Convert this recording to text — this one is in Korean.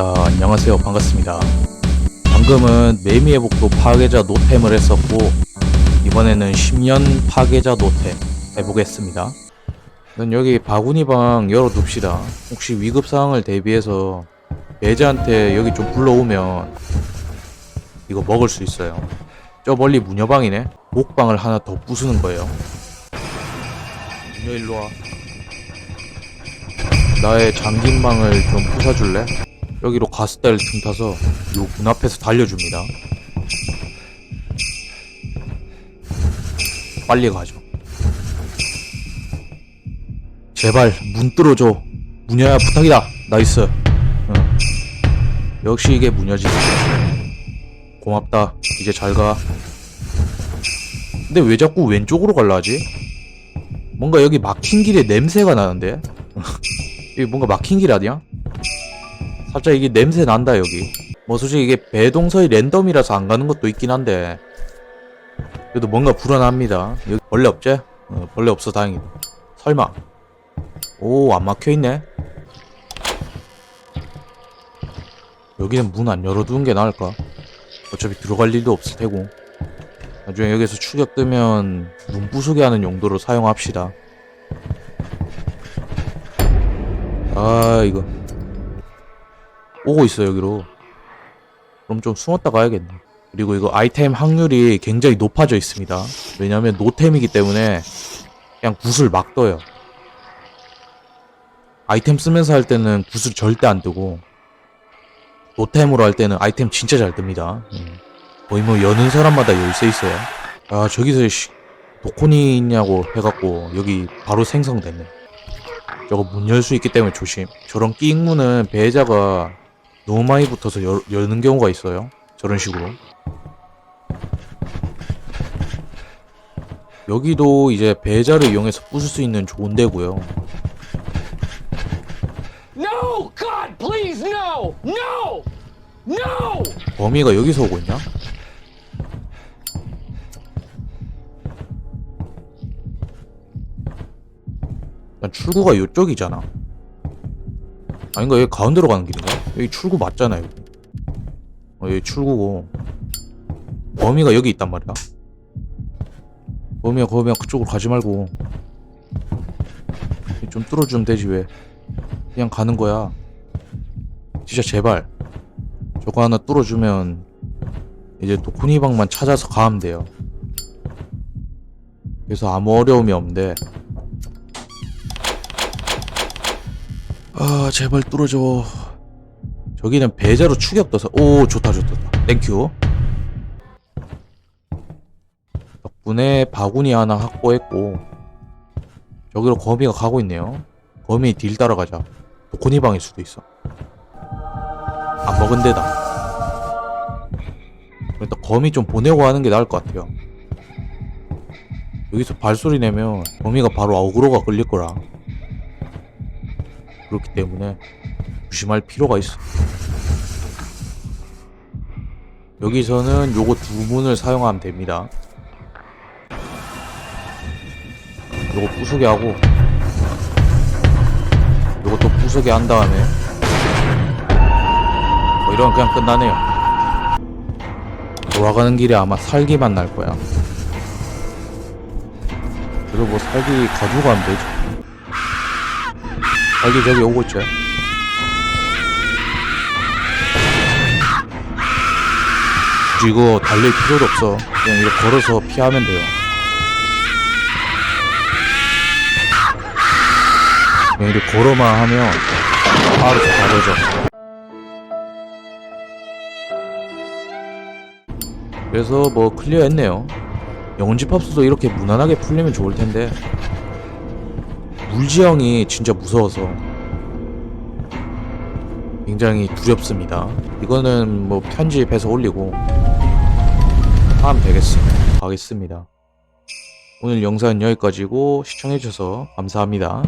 자, 안녕하세요. 반갑습니다. 방금은 매미의 복도 파괴자 노템을 했었고, 이번에는 10년 파괴자 노템 해보겠습니다. 난 여기 바구니 방 열어둡시다. 혹시 위급 상황을 대비해서 배자한테 여기 좀 불러오면 이거 먹을 수 있어요. 저 멀리 무녀방이네. 목방을 하나 더 부수는 거예요. 무녀 일로 와. 나의 잠긴방을 좀 부숴줄래? 여기로 가스대를 틈타서 요 문 앞에서 달려줍니다. 빨리 가죠. 제발 문 뚫어줘. 무녀야 부탁이다. 나이스. 응. 역시 이게 무녀지. 고맙다. 이제 잘 가. 근데 왜 자꾸 왼쪽으로 갈라 하지? 뭔가 여기 막힌 길에 냄새가 나는데? 여기 뭔가 막힌 길 아니야? 살짝 이게 냄새 난다 여기. 뭐 솔직히 이게 배동서의 랜덤이라서 안 가는 것도 있긴 한데. 그래도 뭔가 불안합니다. 여기 벌레 없지? 어, 벌레 없어 다행이다 설마. 오 안 막혀있네. 여기는 문 안 열어두는 게 나을까? 어차피 들어갈 일도 없을 테고. 나중에 여기서 추격 뜨면 문 부수게 하는 용도로 사용합시다. 아 이거 오고 있어 여기로. 그럼 좀 숨었다 가야겠네. 그리고 이거 아이템 확률이 굉장히 높아져 있습니다. 왜냐면 노템이기 때문에 그냥 굿을 막 떠요. 아이템 쓰면서 할 때는 굿을 절대 안 뜨고 노템으로 할 때는 아이템 진짜 잘 뜹니다. 음. 거의 뭐 여는 사람마다 열쇠 있어요. 아 저기서 씨, 도코니 있냐고 해갖고 여기 바로 생성됐네. 저거 문 열 수 있기 때문에 조심. 저런 끼잉문은 배자가 너무 많이 붙어서 열, 여는 경우가 있어요. 저런 식으로. 여기도 이제 배자를 이용해서 부술 수 있는 좋은 데고요. No! God, please, no! No! No! 범위가 여기서 오고 있냐? 난 출구가 이쪽이잖아. 아닌가? 여기 가운데로 가는 길인가? 여기 출구 맞잖아, 여기. 어, 여기 출구고. 범위가 여기 있단 말이야. 범위가 거면 그쪽으로 가지 말고. 좀 뚫어주면 되지, 왜. 그냥 가는 거야. 진짜 제발. 저거 하나 뚫어주면 이제 도쿠니 방만 찾아서 가면 돼요. 그래서 아무 어려움이 없는데 아 제발 뚫어줘 저기는 배제로 추격 떠서. 오 좋다 좋다 좋다. 땡큐. 덕분에 바구니 하나 확보했고 저기로 거미가 가고 있네요. 거미 딜 따라가자. 도코니 방일 수도 있어. 안 먹은 데다. 일단 거미 좀 보내고 하는 게 나을 것 같아요. 여기서 발소리 내면 거미가 바로 어그로가 걸릴 거라. 그렇기 때문에 조심할 필요가 있어 여기서는 요거 두 문을 사용하면 됩니다 요거 부수게 하고 또 부수게 한 다음에 뭐 이러면 그냥 끝나네요. 돌아가는 길에 아마 살기만 날 거야. 그래도 뭐 살기 가져가면 되지. 살기 저기 오고 있지. 이거 달릴 필요도 없어. 그냥 이거 걸어서 피하면 돼요. 그냥 이렇게 걸어만 하면 알아서 가려져. 그래서 뭐 클리어 했네요. 영혼집합수도 이렇게 무난하게 풀리면 좋을 텐데 물지형이 진짜 무서워서 굉장히 두렵습니다. 이거는 뭐 편집해서 올리고 하면 되겠습니다. 가겠습니다. 오늘 영상은 여기까지고 시청해주셔서 감사합니다.